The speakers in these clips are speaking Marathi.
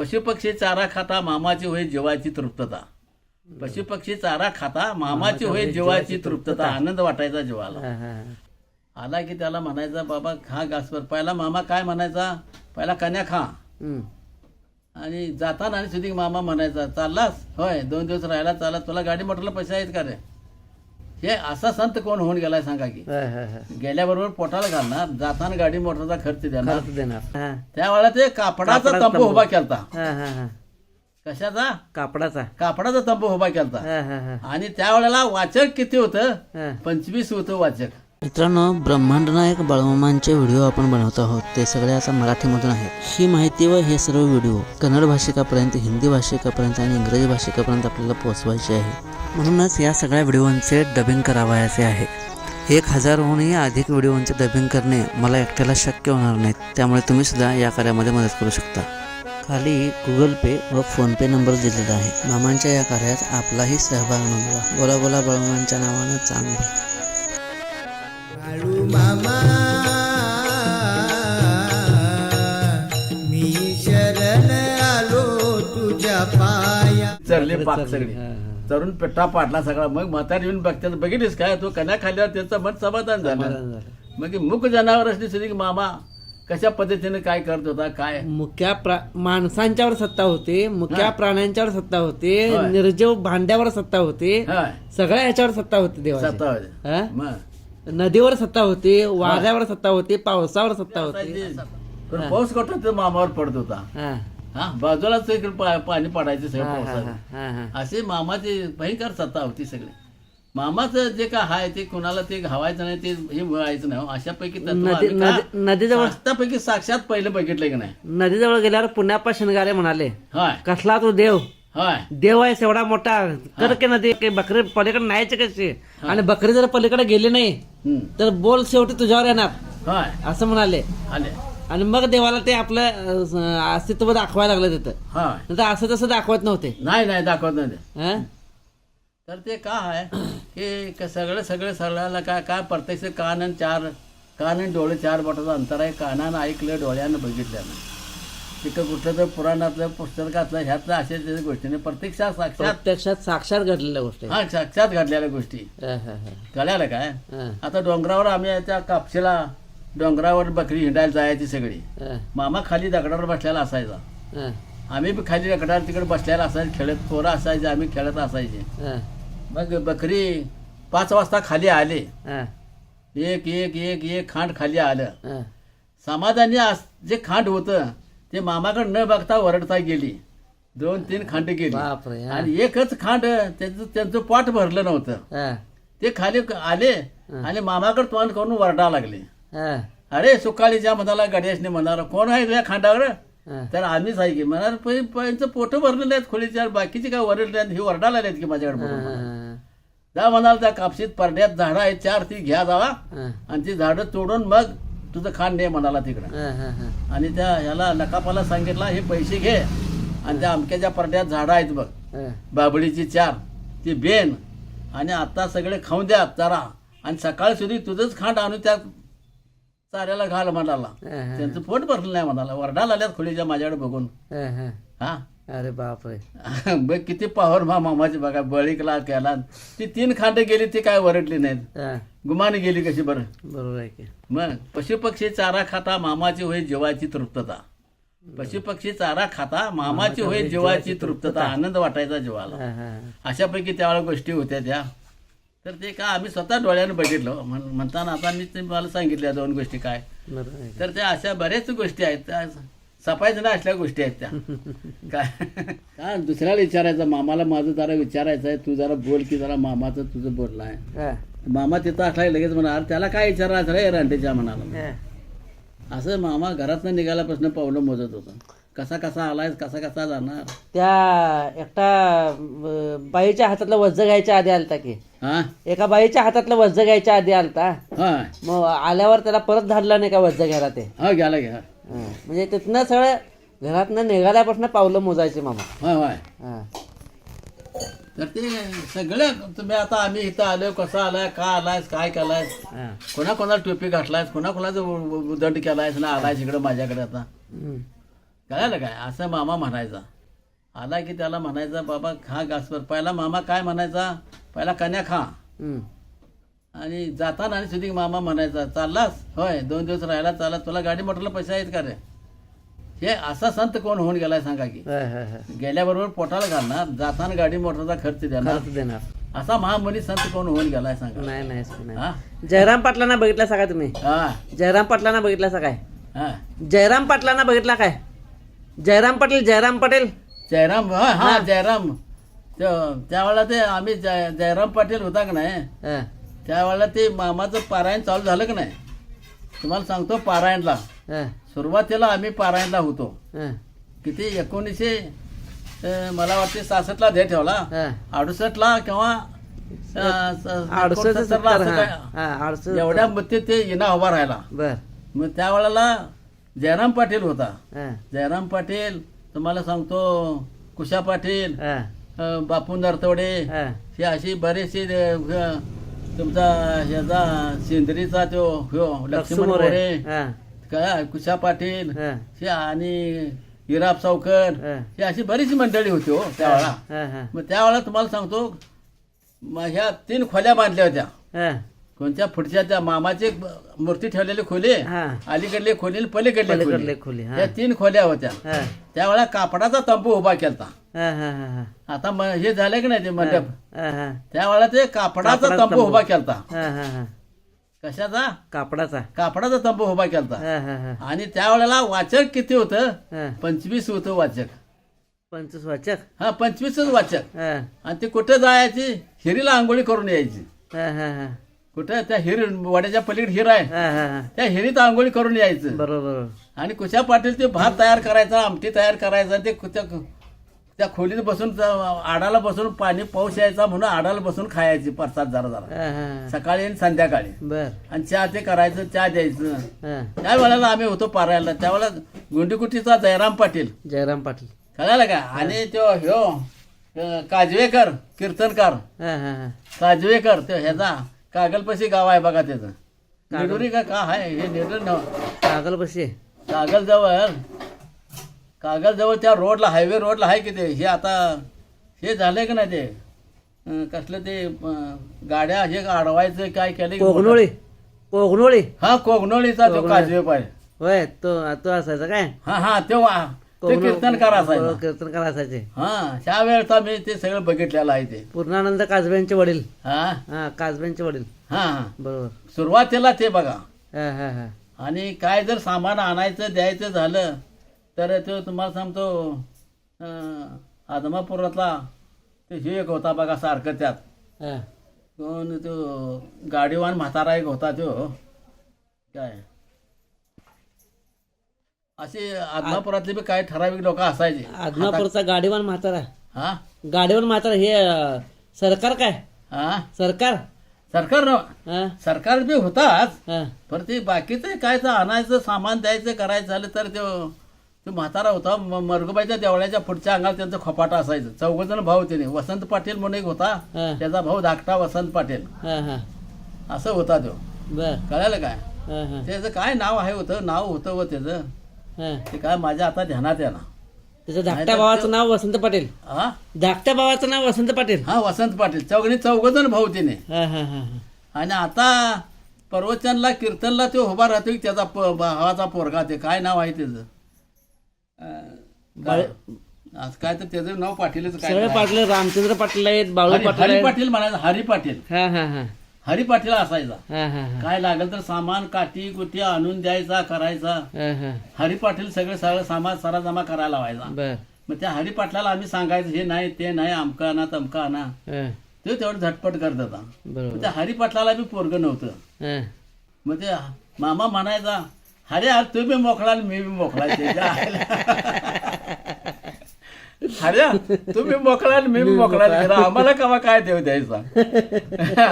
पशुपक्षी चारा खाता मामाची होई जीवाची तृप्तता. पशुपक्षी चारा खाता मामाची होई जीवाची तृप्तता. आनंद वाटायचा जीवाला. आला की त्याला म्हणायचा बाबा खा घासभर पहिला मामा काय म्हणायचा? पहिला कन्या खा. आणि जाताना आणि सुधी मामा म्हणायचा चाललास? होय दोन दिवस राहायला चालला तुला गाडी मोटरला पैसे आहेत का रे? हे असा संत कोण होऊन गेलाय सांगा की हा, हा, हा. गेल्याबरोबर पोटाला घालणार जाताना गाडी मोटरचा खर्च देणार खर्च देणार हा. त्यावेळेला ते कापडाचा कापडाचा तंबू तंबू. उभा केलता हा, हा, हा. कशाचा कापडाचा कापडाचा तंबू उभा केलता हा, हा, हा. आणि त्यावेळेला वाचक किती होतं हा. पंचवीस होतं वाचक मित्रांनो ब्रह्मांड नायक बाळमामांचे व्हिडिओ आपण बनवत आहोत ते सगळे आता मराठीमधून आहेत ही माहिती व हे सर्व व्हिडिओ कन्नड भाषिकापर्यंत हिंदी भाषिकापर्यंत आणि इंग्रजी भाषिकापर्यंत आपल्याला पोहोचवायचे आहे म्हणूनच या सगळ्या व्हिडिओंचे डबिंग करावायचे आहे. एक हजारहूनही अधिक व्हिडिओंचे डबिंग करणे मला एकट्याला शक्य होणार नाहीत. त्यामुळे तुम्ही सुद्धा या कार्यामध्ये मदत करू शकता. खाली गुगल पे व फोनपे नंबर दिलेला आहे. मामांच्या या कार्यात आपलाही सहभाग नोंदवा. बोला बोला बळमांच्या नावानं चांगलं. बाळू मामा मी शरण आलो तुझ्या पाया. चरून पेट्टा पाडला सगळा. मग म्हातारी येऊन बघतात बघितलीस काय? तो कन्या खाल्ल्यावर त्याचं मन समाधान झालं. मग मूक जनावर असली सुधी मामा कशा पद्धतीने काय करत होता? काय? मुक्या प्रा माणसांच्यावर सत्ता होते मुक्या हा. प्राण्यांच्यावर सत्ता होते. निर्जीव भांड्यावर सत्ता होते सगळ्या ह्याच्यावर सत्ता होती देवाची. सत्ता होते. मग? नदीवर सत्ता होती वाऱ्यावर सत्ता होती पावसावर सत्ता होती. पण पाऊस कुठं मामावर पडत होता. हा. बाजूलाच इकडे पा- पाणी पडायचं सगळं हा, हा, पावसाचं. हा, हा. असे मामाची भयंकर सत्ता होती सगळी. मामाचं जे काय आहे ते कुणाला ते घावायचं नाही ते हे मिळायचं नाही हो. अशापैकी तत्व नदी आम्ही का- नदी- नदीजवळ शास्त्रापैकी साक्षात पहिलं बघितलं की नाही? नदीजवळ गेल्यावर पुण्याप्पा शिनगारे म्हणाले होय. कसला तो देव? होय. देव आहे एवढा मोठा. कर की नदी बकरी पलीकडे न्यायचे कशी? आणि बकरी जर पलीकडे गेली नाही हम्म. तर बोल शेवटी तुझ्यावर येणार. होय. असं म्हणाले. आले. आणि मग देवाला ते आपलं अं, अस्तित्व दाखवायला लागलं तिथं. होय नाही तर असं तसं दाखवत नव्हते. नाही नाही दाखवत नाही ते. हं? तर ते काय आहे की क- सगळं सगळं सगळ्याला काय काय प्रत्यक्ष कान आणि चार कान आणि डोळे चार बोटाचं अंतर आहे. कानानं ऐकलं डोळ्यानं बघितलं. तिथं कुठलं तर पुराणातलं पुस्तकातलं ह्यातलं अशा त्याच्या गोष्टीने प्रत्यक्षात साक्षात प्रत्यक्षात साक्षात घडलेल्या गोष्टी. हा साक्षात घडलेल्या गोष्टी. हं, हं, हं. कळालं काय? हं, आता डोंगरावर आम्ही त्या कापशीला डोंगरावर बकरी हिंडायला जायची सगळी. मामा खाली दगडावर बसलेला असायचा. आम्ही बी खाली दगडावर तिकडे बसलेला असायचं खेळत पोरं असायचे आम्ही खेळत असायचे. मग बकरी पाच वाजता खाली आले. एक एक एक एक खांड खाली आलं. समाधानी जे खांड होतं ते मामाकडे न बघता वरडता गेली. दोन तीन खांड गेली. आणि एकच खांड त्यांचं त्यांचं पोट भरलं नव्हतं. ते खाली आले आणि मामाकडे तोंड करून वरडा लागले. अरे सुकाळीच्या मनाला गणेशने म्हणाला कोण आहे तुझ्या खांडावर. तर आम्हीच आहे की म्हणाल त्यांचं पोट भरलेले आहेत खोलीच्या बाकीचे काय वरडले आहेत हे वरडायला आलेत की माझ्याकडे जा म्हणाल त्या कापशीत परड्यात झाडं आहेत चार ती घ्या जावा आणि ती झाडं तोडून मग तुझं खांड दे म्हणाला तिकडं. आणि त्या ह्याला नकापाला सांगितलं हे पैसे घे आणि त्या अमक्याच्या परड्यात झाडं आहेत बघ बाबळीची चार ती बेन आणि आता सगळे खाऊन द्या जरा आणि सकाळी सुधी तुझंच खांड आणून त्या चाऱ्याला घाल म्हणाला. त्यांचं पोट भरलं नाही म्हणाला. वरडाला आल्यात खोलीच्या माझ्याकडे बघून. हं, अरे बापरे. बघ किती पावर मा मामाची बघा बळीकला केला. ती तीन खांड गेली ती काय वरडली नाहीत. गुमाने गेली कशी बरं? बरोबर आहे की. मग पशुपक्षी चारा खाता मामाची होई जीवाची तृप्तता. पशुपक्षी चारा खाता मामाची होई जीवाची तृप्तता. आनंद वाटायचा जीवाला. अशापैकी त्यावेळेला गोष्टी होत्या त्या. तर ते का आम्ही स्वतः डोळ्यानं बघितलं. म्हण- म्हणताना आता मी ते मला सांगितल्या दोन गोष्टी काय. तर त्या अशा बऱ्याच गोष्टी आहेत. त्या सफायचं नाही असल्या गोष्टी आहेत त्या. काय? काय दुसऱ्याला विचारायचं मामाला माझं जरा विचारायचं आहे तू जरा बोल की जरा मामाचं तुझं बोलणं आहे हं, मामा तिथं असला लगेच म्हणाल त्याला काय विचारायचं रे रांडेच्या म्हणाला हं. असं मामा घरातनं निघाल्यापासून पावलं मोजत होतं. कसा कसा आलाय कसा कसा जाणार? त्या एकटा बाईच्या हातातलं वज्ज घ्यायच्या आधी आलता की. हा? एका बाईच्या हातातलं वज्ज घ्यायच्या आधी आलता. हा मग आल्यावर त्याला परत धाडलं नाही का वज्ज घ्यायला ते? हा गेला घ्या. हं. म्हणजे तिथनं सगळं घरातनं निघाल्यापासून पावलं मोजायचे मामा. होय होय. हं. तर ते सगळं तुम्ही आता आम्ही इथं आलो कसं आलाय का आलाय काय केलाय हं. कोणा कोणाला टोपी घातलाय कोणा कोणाचा दंड केलाय ना आलाय इकडे माझ्याकडे आता? हं. कळालं काय? असं मामा म्हणायचा. आला की त्याला म्हणायचा बाबा खा घासभर. पहिला मामा काय म्हणायचा? पहिला कन्या खा. आणि जाताना आणि सुधी मामा म्हणायचा चाललास? होय दोन दिवस राहायला चालला तुला गाडी मोटरला पैसे आहेत का रे? हे असा संत कोण होऊन गेलाय सांगा की. गेल्याबरोबर पोटाला घालणार जाताना गाडी मोटरचा खर्च देणार. असा महामुनी संत कोण होऊन गेलाय सांगा. नाही नाही जयराम पाटलांना बघितला सगळा तुम्ही? हा. जयराम पाटलांना बघितला काय हा. जयराम पाटलांना बघितला काय? जयराम पाटील जयराम पाटील. जयराम हा हा जयराम. त्यो- त्यावेळेला ते आम्ही जय जयराम पाटील होता का नाही? हा, त्यावेळेला ते मामाचं पारायण चालू झालं का नाही? तुम्हाला सांगतो पारायणला. हा, सुरुवातीला आम्ही पारायणला होतो. हा, किती? एकोणीसशे अं, मला वाटते सहासष्टला दे ठेवला. हा. अडुसष्टला किंवा अं, स- अडुसष्ट एकोणसत्तरला सत्तर असं हा काय- हा, अडुसष्ट. एवढ्या मते ते इना उभा राहिला बर. मग त्यावेळेला जयराम पाटील होता. हा, जयराम पाटील तुम्हाला सांगतो कुशा पाटील हा, बापू नरतवडे हा, हे अशी बरेचसे अं, तुमचा ह्याचा सेंद्रीचा तो ह्यो लक्ष्मण मोरे. हा, काय कुशा पाटील हा, हे आणि हिराब सावकर हा. ही अशी बरीच मंडळी होती हो त्यावेळेला हा, हा, मग त्यावेळेला तुम्हाला सांगतो ह्या तीन खोल्या बांधल्या होत्या. हा, कोणत्या पुढच्या त्या मामाची मूर्ती ठेवलेली खोली हा. अलीकडली खोली पलीकडली खोली. खोली हा, या तीन खोल्या होत्या. हा, त्यावेळेला कापडाचा तंबू उभा केलता. हा, हा, हा, हा, आता हे झालं की नाही ते मंडप? त्यावेळेला ते कापडाचा तंबू. उभा केलता. हा, हा, हा. कशाचा? कापडाचा. कापडाचा तंबू उभा केलता. आणि त्यावेळेला वाचक किती होतं. पंचवीस होतं वाचक. पंचवीस वाचक? हा पंचवीसच वाचक. आणि ते कुठं जायची? हिरीला आंघोळी करून यायची. कुठं? त्या हिरी वड्याच्या पलीकडे हिर आहे. हा, हा, हा. त्या हिरीत आंघोळी करून यायचं. बरोबर. आणि कुशा पाटील ते भात तयार करायचा आमटी तयार करायचा ते कु- त्या त्या खोलीत बसून त्या आडाला बसून पाणी पाऊस यायचा म्हणून आडाला बसून खायची प्रसाद जरा जरा. हा, हा, सकाळी आणि संध्याकाळी. बर. आणि चहा ते करायचं चहा द्यायचं. हा, त्या वेळेला आम्ही होतो पारायला. त्यावेळेला गुंडीकुटीचा जयराम पाटील. जयराम पाटील. कळालं का? आणि तो ह्यो अं, काजवेकर कीर्तनकार. हा, हा, हा. काजवेकर तो ह्याचा कागलपशी गाव आहे बघा त्याचं. निडुरी का का आहे? हे निडूर न कागल बशी कागल जवळ कागल जवळ त्या रोडला हायवे रोडला आहे की ते? हे आता हे झालंय की नाही ते? अं, कसलं ते अं, गाड्या हे अडवायचं काय केलं की कोगनोळी. कोगनोळी. हा कोगनोळीचा तो कोगनोळी. काजवे पाय. होय तो तो असायचा काय? हा हा तो ते कीर्तनकार असायचा कीर्तनकार असायचे हा त्या वेळचा मी ते सगळं बघितलेलं आहे ते. पूर्णानंद काजब्यांचे वडील. हा? हा काजब्यांचे वडील. हा हा. बरोबर. सुरुवातीला ते बघा. हा हा हा. आणि काय जर सामान आणायचं द्यायचं झालं तर तो तुम्हाला सांगतो आदमापुरातला ते हे एक होता बघा सारखं त्यात. कोण तो गाडीवान म्हातारा एक होता तो. काय? असे आदमापुरातले बी काय ठराविक लोक असायचे. आदमापूरचा गाडीवान म्हातारा. हा? गाडीवान म्हातारा हे अं, सरकार काय? हा? सरकार? सरकार न हा. सरकार बी होताच हा. पण ते बाकीचं काय तर आणायचं सामान द्यायचं करायचं झालं तर तो तो म्हातारा होता. म- मरगुबाईच्या देवळ्याच्या पुढच्या अंगाला त्यांचं खपाटा असायचं. चौघजण भाऊ त्याने वसंत पाटील म्हणून एक होता. हा. त्याचा भाऊ धाकटा वसंत पाटील. हा हा. असं होता तो. बर. कळालं काय? हा हा. त्याचं काय नाव आहे होतं? नाव होतं व त्याचं. ते काय माझ्या आता ध्यानात येणार त्याच्या धाकट्या भावाचं नाव वसंत पाटील. हा? धाकट्या भावाचं नाव वसंत पाटील. हा वसंत पाटील. चौघणी चौघजण भाऊ तिने. हा हा हा हा. आणि आता प्रवचनला कीर्तनला तो उभा राहतो की त्याचा प- भावाचा पोरगा ते. काय नाव आहे त्याचं? अं, काय आज काय तर त्याचं नाव पाटीलच काय सगळे नाव आहे. पाटील रामचंद्र पाटील आहेत बाळू हरी पाटील हरी आहेत. पाटील म्हणायचं हरी पाटील. हा हा हा. हरी पाटील असायचा. हा हा हा. काय लागेल तर सामान काठी गुटी आणून द्यायचा करायचा. हा हा. हरी पाटील सगळं सगळं सामान सारा जमा करायला लावायचा. बर. मग त्या हरी पाटलाला आम्ही सांगायचं हे नाही ते नाही आमका आणा तमका आणा. ते तेवढं झटपट करत होता. त्या हरी पाटलाला बी पोरग नव्हतं. मग ते मामा म्हणायचा अरे यार तू बी मोकळा मी बी मोकळा. अरे तू बी मोकळा आणि मी मोकळा गेला. आम्हाला कवा काय देऊ द्यायचा?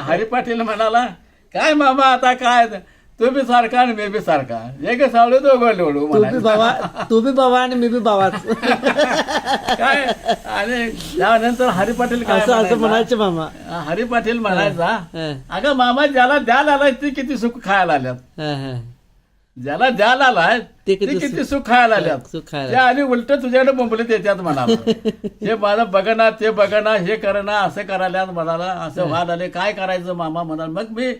हरी पाटील म्हणाला काय मामा आता काय? तू बी सारखा आणि मी बी सारखा. एक सावळू दोघं म्हणायचं बाबा तू बी बाबा आणि मी बी बाबाच. काय? आणि त्यानंतर हरी पाटील काय असं म्हणायचा? मामा. हरी पाटील म्हणायचा अगं मामा ज्याला द्यायला आलाय ते किती सुख खायला आल्यात. ज्याला ज्या आला ते किती सुख खायला आल्या आणि उलट तुझ्याकडे बोंबले त्याच्यात म्हणाला. हे माझं बघणार ते बघणार हे करणार असं करायला म्हणाला. असं व्हायला आले. काय करायचं मामा म्हणाल. मग मी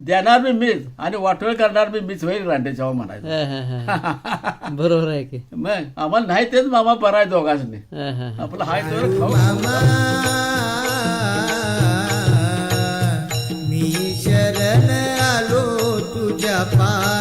देणार मी मीच आणि वाटोळ करणार मी मीच होईल रांडेच्या म्हणायचं. बरोबर आहे की. मग आम्हाला नाही तेच मामा बरा आहे दोघांनी आपलं हाय तर मी शरण आलो तुझ्या पा